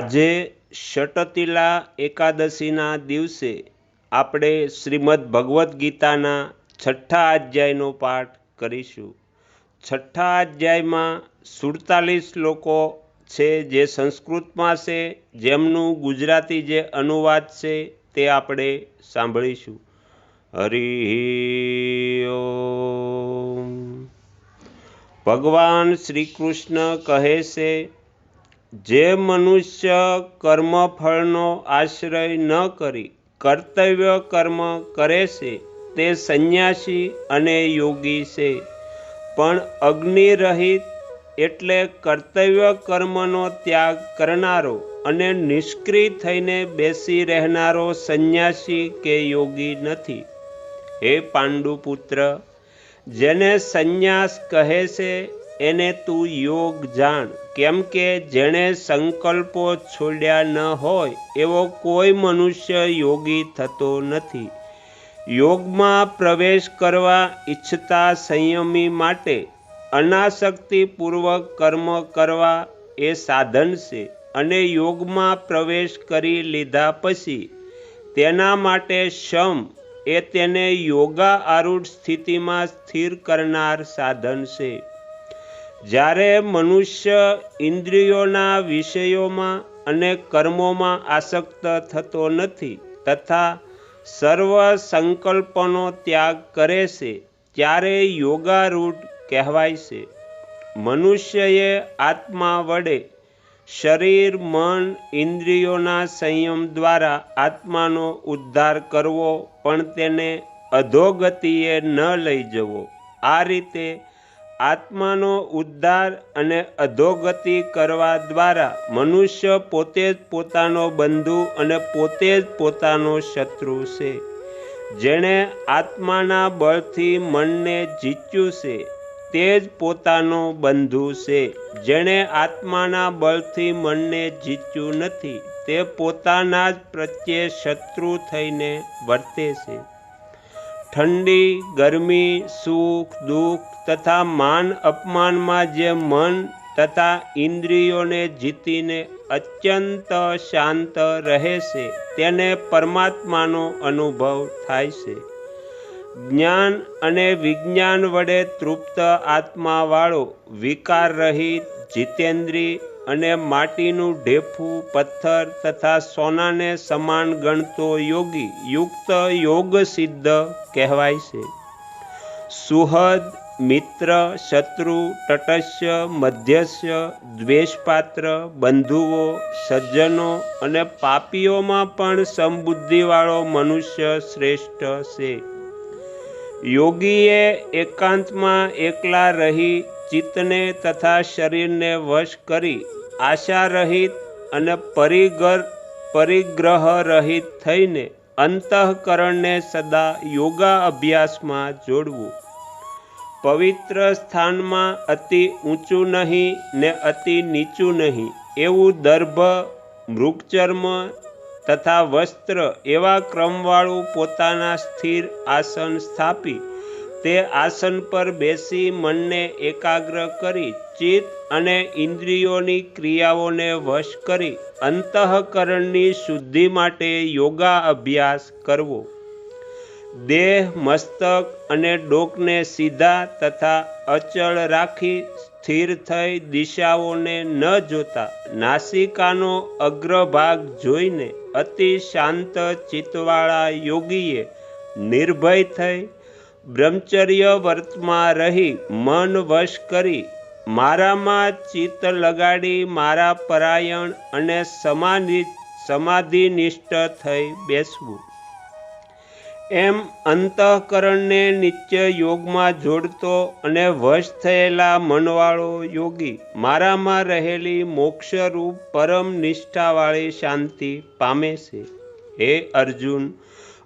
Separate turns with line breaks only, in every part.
ષટતિલા એકાદશીના દિવસે આપણે શ્રીમદ્ ભગવદ્ ગીતાના છઠ્ઠા અધ્યાયનો પાઠ કરીશું. છઠ્ઠા અધ્યાયમાં સુડતાલીસ લોકો છે જે સંસ્કૃતમાં છે, જેમનું ગુજરાતી જે અનુવાદ છે તે આપણે સાંભળીશું. હરિ ભગવાન શ્રી કૃષ્ણ કહે છે જે મનુષ્ય કર્મફળનો આશ્રય ન કરી કર્તવ્ય કર્મ કરે છે, તે સંન્યાસી અને યોગી છે. પણ અગ્નિરહિત એટલે કર્તવ્ય કર્મનો ત્યાગ કરનારો અને નિષ્ક્રિય થઈને બેસી રહેનારો સંન્યાસી કે યોગી નથી. હે પાંડુપુત્ર, જેને સંન્યાસ કહે છે એને તું યોગ જાણ. કેમ કે જેણે સંકલ્પો છોડ્યા ન હોય, એવો કોઈ મનુષ્ય યોગી થતો નથી. યોગમાં પ્રવેશ કરવા ઈચ્છતા સંયમી માટે અનાસક્તિપૂર્વક કર્મ કરવા એ સાધન છે અને યોગમાં પ્રવેશ કરી લીધા પછી તેના માટે શમ એ તેને યોગા આરૂઢ સ્થિતિમાં સ્થિર કરનાર સાધન છે. જ્યારે મનુષ્ય ઇન્દ્રિયોના વિષયોમાં અને કર્મોમાં આસક્ત થતો નથી તથા સર્વ સંકલ્પનો ત્યાગ કરે છે, ત્યારે યોગારૂઢ કહેવાય છે. મનુષ્યએ આત્મા વડે શરીર, મન, ઇન્દ્રિયોના સંયમ દ્વારા આત્માનો ઉદ્ધાર કરવો, પણ તેને અધોગતિએ ન લઈ જવો. આ રીતે આત્માનો ઉદ્ધાર અને અધોગતિ કરવા દ્વારા મનુષ્ય પોતે જ પોતાનો બંધુ અને પોતે જ પોતાનો શત્રુ છે. જેણે આત્માના બળથી મનને જીત્યું છે, તે જ પોતાનો બંધુ છે. જેણે આત્માના બળથી મનને જીત્યું નથી, તે પોતાના જ પ્રત્યે શત્રુ થઈને વર્તે છે. ઠંડી, ગરમી, સુખ, દુઃખ તથા માન અપમાનમાં જે મન તથા ઇન્દ્રિયોને જીતીને અત્યંત શાંત રહે છે, તેને પરમાત્માનો અનુભવ થાય છે. જ્ઞાન અને વિજ્ઞાન વડે તૃપ્ત આત્માવાળો વિકાર રહિત જીતેન્દ્રી અને માટીનું ઢેફું, પથ્થર તથા સોનાને સમાન ગણતો યોગી યુક્ત યોગ સિદ્ધ કહેવાય છે. સુહદ, મિત્ર, શત્રુ તટસ્ય મધ્યસ્ય દ્વેષપાત્ર, બંધુઓ, સજ્જનો અને પાપીઓમાં પણ સમબુદ્ધિવાળો મનુષ્ય શ્રેષ્ઠ છે. યોગીએ એકાંતમાં એકલા રહી ચિત્તને તથા શરીરને વશ કરી આશા રહિત અને પરિગર, પરિગ્રહ રહિત થઈને અંતઃકરણને સદા યોગા અભ્યાસમાં જોડવું. પવિત્ર સ્થાનમાં અતિ ઊંચું નહીં ને અતિ નીચું નહીં, એવું દર્ભ, મૃગચર્મ તથા વસ્ત્ર એવા ક્રમવાળું પોતાના સ્થિર આસન સ્થાપી, તે આસન પર બેસી મનને એકાગ્ર કરી, ચિત્ત અને ઇન્દ્રિયોની ક્રિયાઓને વશ કરી, અંતઃકરણની શુદ્ધિ માટે યોગા અભ્યાસ કરવો. દેહ, મસ્તક અને ડોકને સીધા તથા અચળ રાખી સ્થિર થઈ દિશાઓને ન જોતા, નાસિકાનો અગ્રભાગ જોઈને અતિ શાંત ચિત્તવાળા યોગીએ નિર્ભય થઈ બ્રહ્મચર્ય વર્તમાં રહી મન વશ કરી મારામાં ચિત્ત લગાડી મારા પરાયણ અને સમાધિ, સમાધિનિષ્ઠ થઈ બેસવું. એમ અંતઃકરણને નિત્ય યોગમાં જોડતો અને વશ થયેલા મનવાળો યોગી મારામાં રહેલી મોક્ષરૂપ પરમ નિષ્ઠાવાળી શાંતિ પામે છે. હે અર્જુન,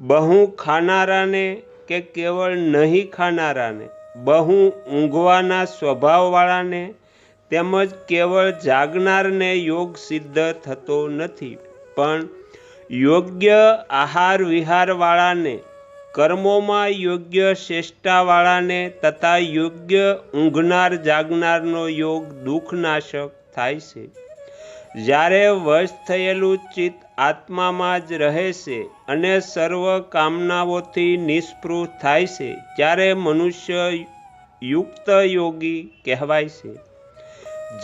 બહુ ખાનારાને કે કેવળ નહીં ખાનારાને, બહુ ઊંઘવાના સ્વભાવવાળાને તેમજ કેવળ જાગનારને યોગ સિદ્ધ થતો નથી, પણ યોગ્ય આહાર વિહારવાળાને, કર્મોમાં યોગ્ય શ્રેષ્ઠાવાળાને તથા યોગ્ય ઊંઘનાર જાગનારનો યોગ દુઃખનાશક થાય છે. જ્યારે વશ થયેલું ચિત્ત આત્મામાં જ રહે છે અને સર્વ કામનાઓથી નિષ્પૃહ થાય છે, ત્યારે મનુષ્ય યુક્ત યોગી કહેવાય છે.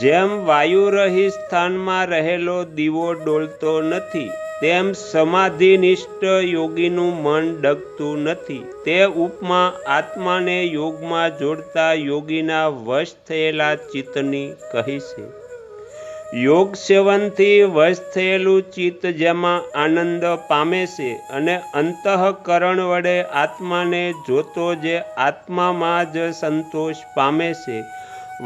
જેમ વાયુરહિત સ્થાનમાં રહેલો દીવો ડોલતો નથી તેમ સમાધિનિષ્ઠ યોગીનું મન ડગતું નથી. તે ઉપમા આત્માને યોગમાં જોડતા યોગીના વશ થયેલા ચિત્તની કહી છે. યોગ સેવનથી વશ થયેલું ચિત્ત જેમાં આનંદ પામે છે અને અંતઃકરણ વડે આત્માને જોતો જે આત્મામાં જ સંતોષ પામે છે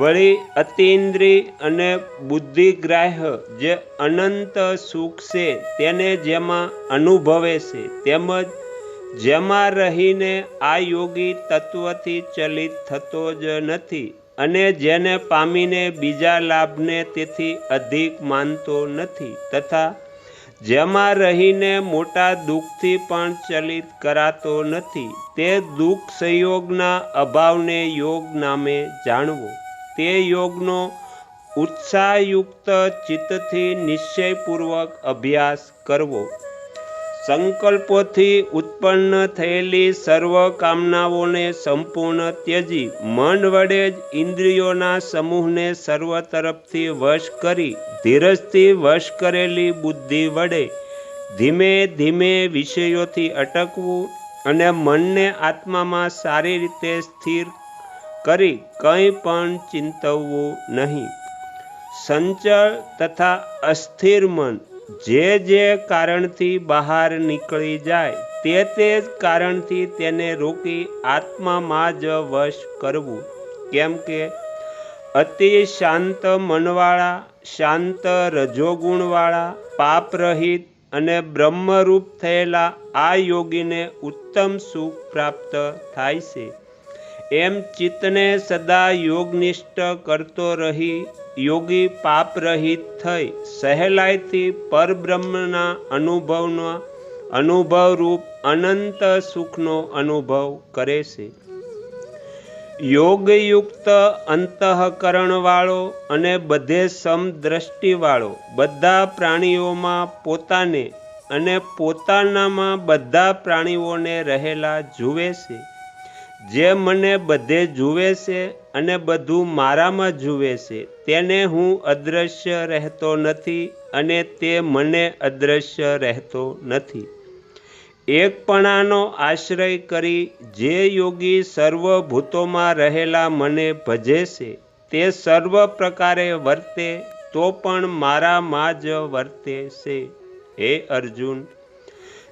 વળી અતિન્દ્રિય અને બુદ્ધિગ્રાહ્ય જે અનંત સુખ છે, તેને જેમાં અનુભવે છે, તેમજ જેમાં રહીને આ યોગી તત્વથી ચલિત થતો જ નથી અને જેને પામીને બીજા લાભને તેથી અધિક માનતો નથી તથા જેમાં રહીને મોટા દુઃખથી પણ ચલિત કરાતો નથી, તે દુઃખ સંયોગના અભાવને યોગ નામે જાણવો. તે યોગનો ઉત્સાહયુક્ત ચિત્તથી નિશ્ચયપૂર્વક અભ્યાસ કરવો. સંકલ્પોથી ઉત્પન્ન થયેલી સર્વ કામનાઓને સંપૂર્ણ ત્યજી, મન વડે જ ઇન્દ્રિયોના સમૂહને સર્વ તરફથી વશ કરી, ધીરજથી વશ કરેલી બુદ્ધિ વડે ધીમે ધીમે વિષયોથી અટકવું અને મનને આત્મામાં સારી રીતે સ્થિર કરી કંઈ પણ ચિંતવવું નહીં. સંચળ તથા અસ્થિર મન જે જે કારણથી બહાર નીકળી જાય તે તે જ કારણથી તેને રોકી આત્મામાં જ વશ કરવું. કેમ કે અતિ શાંત મનવાળા, શાંત રજોગુણવાળા, પાપરહિત અને બ્રહ્મરૂપ થયેલા આ યોગીને ઉત્તમ સુખ પ્રાપ્ત થાય છે. એમ ચિત્તને સદા યોગનિષ્ઠ કરતો રહી, યોગી પાપરહિત થઈ, સહેલાઈથી પરબ્રહ્મના અનુભવનો અનુભવરૂપ અનંત સુખનો અનુભવ કરે છે. યોગયુક્ત અંતઃકરણવાળો અને બધે સમદ્રષ્ટિવાળો બધા પ્રાણીઓમાં પોતાને અને પોતાનામાં બધા પ્રાણીઓને રહેલા જુએ છે. જે મને બધે જુએ છે અને બધું મારામાં જુએ છે, તેને હું અદૃશ્ય રહેતો નથી અને તે મને અદૃશ્ય રહેતો નથી. એકપણાનો આશ્રય કરી જે યોગી સર્વભૂતોમાં રહેલા મને ભજે છે, તે સર્વ પ્રકારે વર્તે તો પણ મારામાં જ વર્તે છે. હે અર્જુન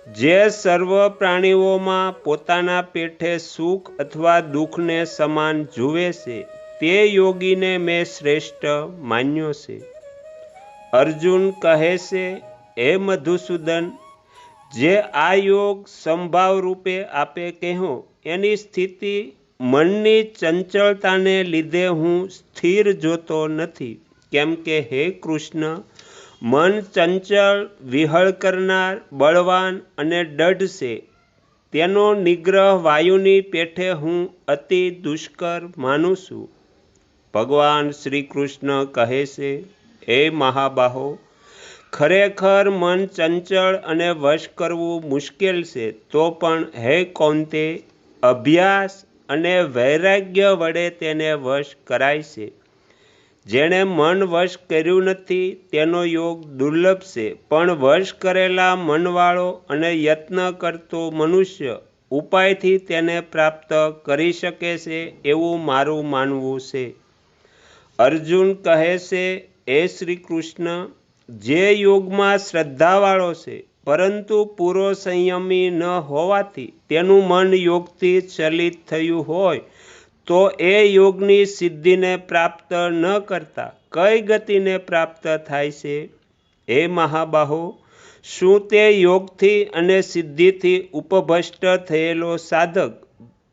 જે સર્વ પ્રાણીઓમાં પોતાના પેઠે સુખ અથવા દુઃખને સમાન જુએ છે, તે યોગીને મેં શ્રેષ્ઠ માન્યો છે. અર્જુન કહે છે, હે મધુસૂદન, જે આ યોગ સંભાવ રૂપે આપે કહો એની સ્થિતિ મનની ચંચળતાને લીધે હું સ્થિર જોતો નથી. કેમ કે હે કૃષ્ણ મન ચંચળ, વિહળ કરનાર, બળવાન અને દઢ છે. તેનો નિગ્રહ વાયુની પેઠે હું અતિ દુષ્કર માનું છું. ભગવાન શ્રી કૃષ્ણ કહે છે, હે મહાબાહો, ખરેખર મન ચંચળ અને વશ કરવું મુશ્કેલ છે, તો પણ હે કોંતે, અભ્યાસ અને વૈરાગ્ય વડે તેને વશ કરાય છે. જેણે મન વશ કર્યું નથી, તેનો યોગ દુર્લભ છે. પણ વશ કરેલા મનવાળો અને યત્ન કરતો મનુષ્ય ઉપાયથી તેને પ્રાપ્ત કરી શકે છે એવું મારું માનવું છે. અર્જુન કહે છે એ શ્રી કૃષ્ણ જે યોગમાં શ્રદ્ધાવાળો છે, પરંતુ પૂરો સંયમી ન હોવાથી તેનું મન યોગથી ચલિત થયું હોય તો એ યોગની સિદ્ધિને પ્રાપ્ત ન કરતા કઈ ગતિને પ્રાપ્ત થાય છે? હે મહાબાહો, શું તે યોગથી અને સિદ્ધિથી ઉપભ્રષ્ટ થયેલો સાધક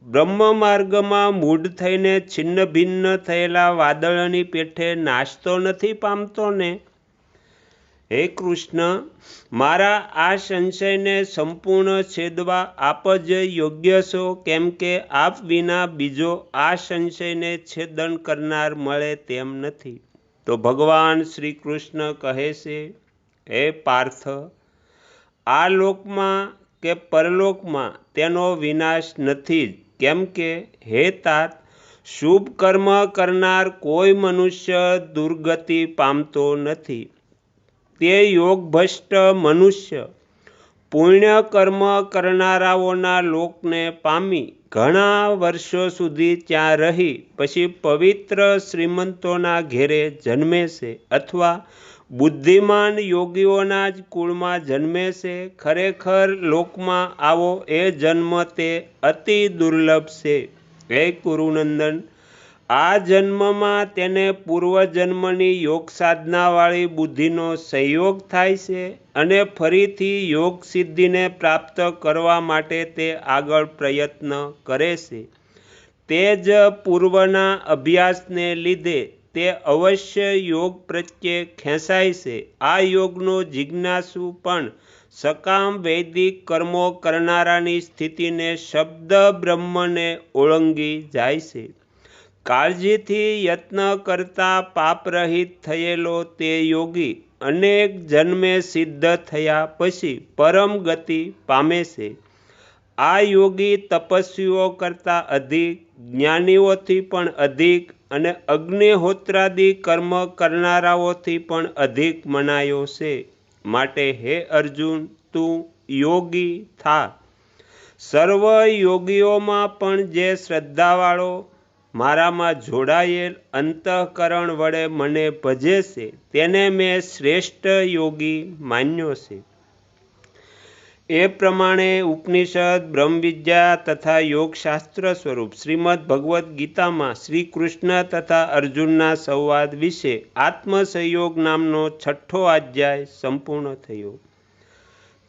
બ્રહ્મ માર્ગમાં મૂઢ થઈને છિન્ન ભિન્ન થયેલા વાદળની પેઠે નાશતો નથી, પામતો ને? હે કૃષ્ણ, મારા આ સંશયને સંપૂર્ણ છેદવા આપ જ યોગ્ય છો, કેમ કે આપ વિના બીજો આ સંશયને છેદન કરનાર મળે તેમ નથી. તો ભગવાન શ્રી કૃષ્ણ કહે છે, હે પાર્થ, આ લોકમાં કે પરલોકમાં તેનો વિનાશ નથી જ કેમ કે હે તાત, શુભ કર્મ કરનાર કોઈ મનુષ્ય દુર્ગતિ પામતો નથી. તે યોગભ્રષ્ટ મનુષ્ય. પુણ્ય કર્મ કરનારાઓના લોકને પામી ઘણા વર્ષો સુધી ત્યાં રહી, પછી પવિત્ર શ્રીમંતોના ઘેરે જન્મે છે અથવા બુદ્ધિમાન યોગીઓના જ કુળમાં જન્મે છે ખરેખર લોકમાં આવો એ જન્મ તે અતિ દુર્લભ છે. હે કુરુનંદન આ જન્મમાં તેને પૂર્વજન્મની યોગ સાધનાવાળી બુદ્ધિનો સહયોગ થાય છે અને ફરીથી યોગ સિદ્ધિને પ્રાપ્ત કરવા માટે તે આગળ પ્રયત્ન કરે છે. તે જ પૂર્વના અભ્યાસને લીધે તે અવશ્ય યોગ પ્રત્યે ખેંચાય છે. આ યોગનો જિજ્ઞાસુ પણ સકામ વૈદિક કર્મો કરનારાની સ્થિતિને શબ્દ બ્રહ્મને ઓળંગી જાય છે. કાળજીથી યત્ન કરતા પાપરહિત થયેલો તે યોગી અનેક જન્મે સિદ્ધ થયા પછી પરમ ગતિ પામે છે. આ યોગી તપસ્વીઓ કરતાં અધિક, જ્ઞાનીઓથી પણ અધિક અને અગ્નિહોત્રાદિ કર્મ કરનારાઓથી પણ અધિક મનાયો છે. માટે હે અર્જુન, તું યોગી થા. સર્વ યોગીઓમાં પણ જે શ્રદ્ધાવાળો મારામાં જોડાયેલ અંતઃકરણ વડે મને ભજે છે, તેને મેં શ્રેષ્ઠ યોગી માન્યો છે. એ પ્રમાણે ઉપનિષદ, બ્રહ્મવિદ્યા તથા યોગશાસ્ત્ર સ્વરૂપ શ્રીમદ ભગવદ્ ગીતામાં શ્રી કૃષ્ણ તથા અર્જુનના સંવાદ વિશે આત્મસહયોગ નામનો છઠ્ઠો અધ્યાય સંપૂર્ણ થયો.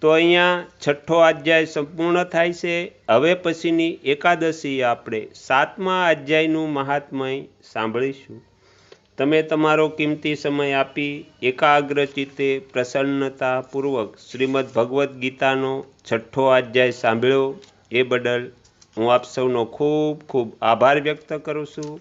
તો અહીંયા છઠ્ઠો અધ્યાય સંપૂર્ણ થાય છે. હવે પછીની એકાદશી આપણે સાતમા અધ્યાયનું મહાત્મય સાંભળીશું. તમે તમારો કિંમતી સમય આપી એકાગ્ર પ્રસન્નતાપૂર્વક શ્રીમદ ભગવદ્ ગીતાનો છઠ્ઠો અધ્યાય સાંભળ્યો. એ બદલ હું આપ સૌનો ખૂબ ખૂબ આભાર વ્યક્ત કરું છું.